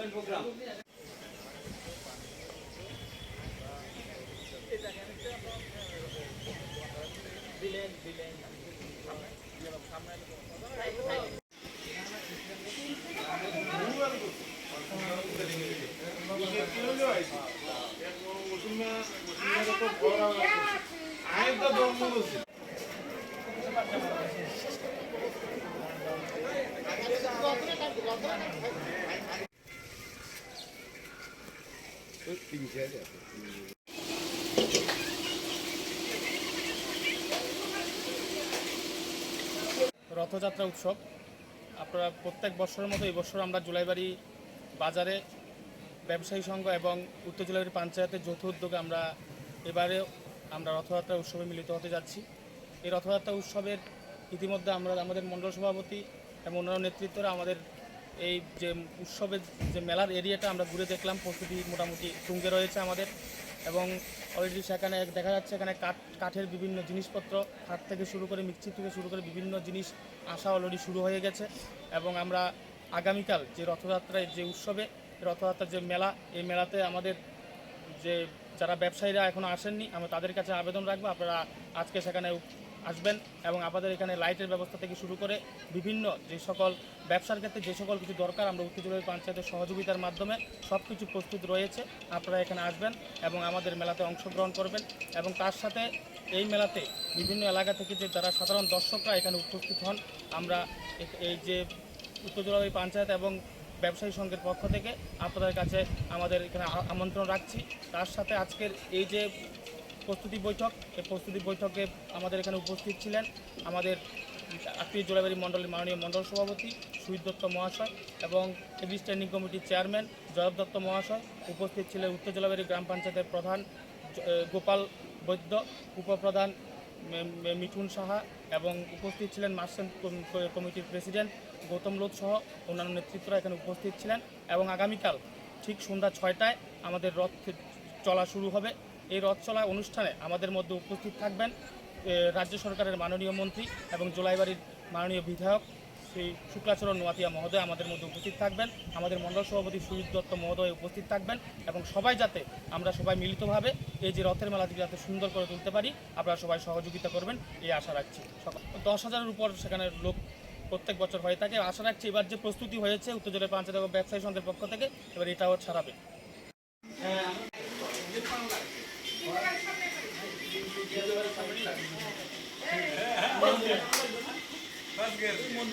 তার তার নাম ছয়শো টাকা ছয়শো রথযাত্রা উৎসব। আপনারা প্রত্যেক বছরের মতো এই বছর আমরা জুলাইবাড়ি বাজারে ব্যবসায়ী সংঘ এবং উত্তর জেলাবাড়ি পঞ্চায়েতের যৌথ উদ্যোগে আমরা এবারে আমরা রথযাত্রা উৎসবে মিলিত হতে যাচ্ছি। এই রথযাত্রা উৎসবের ইতিমধ্যে আমরা আমাদের মণ্ডল সভাপতি এবং অন্যান্য নেতৃত্বরা আমাদের এই যে উৎসবের যে মেলার এরিয়াটা আমরা ঘুরে দেখলাম প্রস্তুতি মোটামুটি তুঙ্গে রয়েছে আমাদের এবং অলরেডি সেখানে দেখা যাচ্ছে এখানে কাঠ, কাঠের বিভিন্ন জিনিসপত্র কাঠ থেকে শুরু করে মিক্সি থেকে শুরু করে বিভিন্ন জিনিস আসা অলরেডি শুরু হয়ে গেছে এবং আমরা আগামীকাল যে রথযাত্রায় যে উৎসবে, রথযাত্রার যে মেলা, এই মেলাতে আমাদের যে যারা ব্যবসায়ীরা এখনও আসেননি, আমরা তাদের কাছে আবেদন রাখব। আপনারা আজকে সেখানে আসবেন এবং আমাদের এখানে লাইটের ব্যবস্থা থেকে শুরু করে বিভিন্ন যে সকল ব্যবসার ক্ষেত্রে যে সকল কিছু দরকার, আমরা উত্তর জেলার পঞ্চায়েতের সহযোগিতার মাধ্যমে সব কিছু প্রস্তুত রয়েছে। আপনারা এখানে আসবেন এবং আমাদের মেলাতে অংশগ্রহণ করবেন এবং তার সাথে এই মেলাতে বিভিন্ন এলাকা থেকে যে যারা সাধারণ দর্শকরা এখানে উপস্থিত হন, আমরা এই যে উত্তর জেলাবাড়ি পঞ্চায়েত এবং ব্যবসায়ী সংঘের পক্ষ থেকে আপনাদের কাছে আমাদের এখানে আমন্ত্রণ রাখছি। তার সাথে আজকের এই যে প্রস্তুতি বৈঠক। এই প্রস্তুতি বৈঠকে আমাদের এখানে উপস্থিত ছিলেন আমাদের আত্মীয় জোড়াবাড়ি মণ্ডলের মাননীয় মণ্ডল সভাপতি সুইত দত্ত মহাশয় এবং এবি স্ট্যান্ডিং কমিটির চেয়ারম্যান জয়ব দত্ত মহাশয়। উপস্থিত ছিলেন উত্তর জেলাবাড়ি গ্রাম পঞ্চায়েতের প্রধান গোপাল বৈদ্য, উপপ্রধান মিঠুন সাহা এবং উপস্থিত ছিলেন ক- কমিটির প্রেসিডেন্ট গৌতম লোধ সহ অন্যান্য নেতৃত্বরা এখানে উপস্থিত ছিলেন এবং আগামীকাল ঠিক সন্ধ্যা ছয়টায় আমাদের রথ চলা শুরু হবে। এই রথ চলা অনুষ্ঠানে আমাদের মধ্যে উপস্থিত থাকবেন রাজ্য সরকারের মাননীয় মন্ত্রী এবং জোলাইবাড়ির মাননীয় বিধায়ক শ্রী শুক্লাচরণ নোয়াতিয়া মহোদয় আমাদের মধ্যে উপস্থিত থাকবেন, আমাদের মণ্ডল সভাপতি সুজিত দত্ত মহোদয় উপস্থিত থাকবেন এবং সবাই যাতে আমরা সবাই মিলিতভাবে এই যে রথের মেলাটিকে যাতে সুন্দর করে তুলতে পারি, আপনারা সবাই সহযোগিতা করবেন, এই আশা রাখছি। দশ হাজারের উপর সেখানে লোক প্রত্যেক বছর হয়ে থাকে। আশা রাখছি এবার যে প্রস্তুতি হয়েছে, উত্তর জেলার পঞ্চায়েত ব্যবসায়ী সংঘের পক্ষ থেকে, এবার এটাও ছাড়াবে। ¿Qué es?